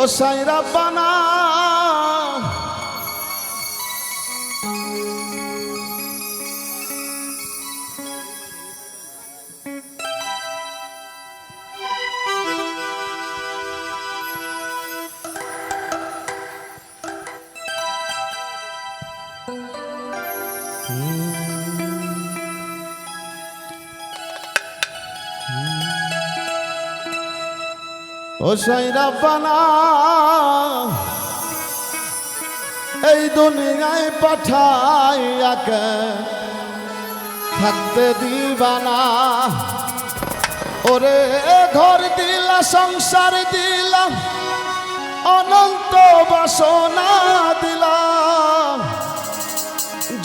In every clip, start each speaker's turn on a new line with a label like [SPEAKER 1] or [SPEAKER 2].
[SPEAKER 1] ও সাইরা বানা। ও সাইরা বানা এই দুনিয়ায় পাঠাইয়াকে থাকতে দিবানা। ওরে ঘর দিলা, সংসার দিলা, অনন্ত বাসনা দিলা।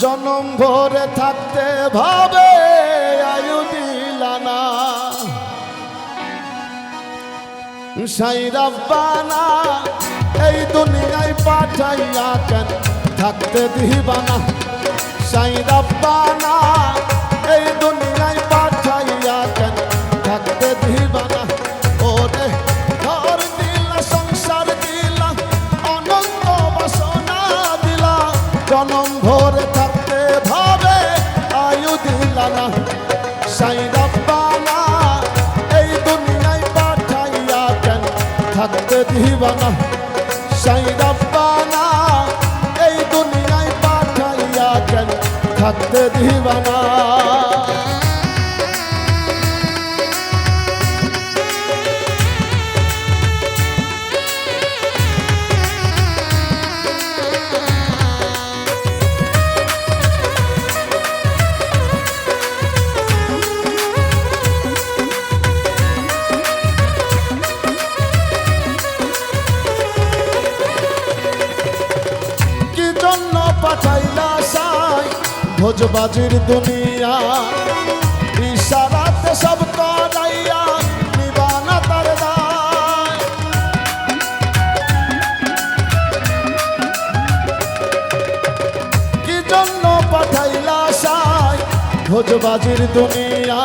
[SPEAKER 1] জনম ভরে থাকতে ভাবে আয়ু দিলানা সাই রব্বানা এই দুনিয়ায় পাঠাইয়া কেন থাকতে দিবানা? সাই রব্বানা এই দুনিয়ায় পাঠাইয়া কেন থাকতে দিবানা? ওরে ঘর দিলা, সংসার দিলা, অনন্ত দিলা, জনম ভরে থাকতে দিবানা সাই রব্বানা এই দুনিয়ায় পাঠাইয়া কেন? থাকতে দিবানা। ভোজবাজির দুনিয়া। ইশারাতে সব করাইয়া নিবানা তার দায়। কি জন্য পাঠাইলা সাই ভোজবাজির দুনিয়া?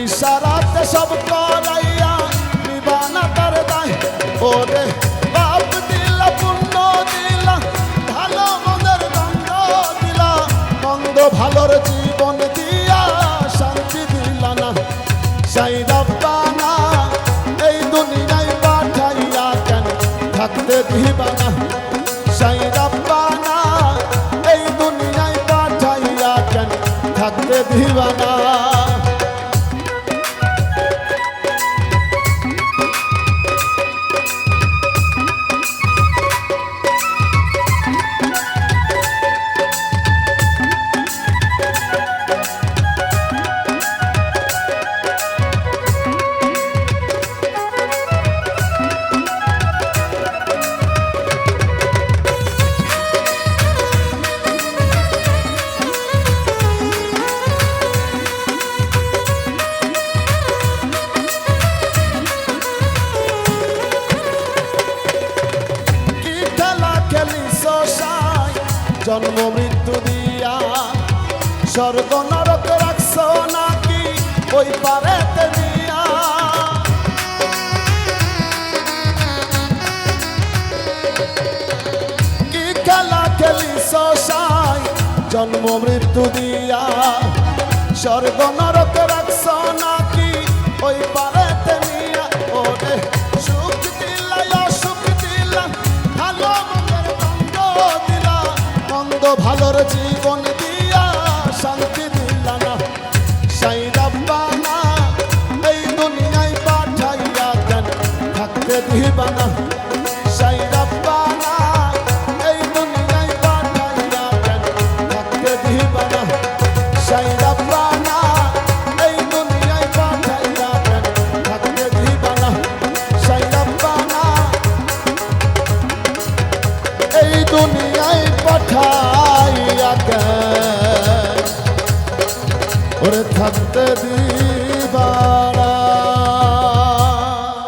[SPEAKER 1] ইশারাতে সব করাইয়া নিবানা তার দায়। ওরে সাই রব্বানা এই দুনিয়ায় পাঠাইয়া কেন? দিবানা। জন্ম মৃত্যু দিয়া। স্বর্গ নরক রাখছ নাকি ওই পারেতে দিয়া? কি খেলা খেলিস সাই? জন্ম মৃত্যু দিয়া। স্বর্গ নরক রাখছ নাকি ওই পারেতে ভালোর থাকতে দি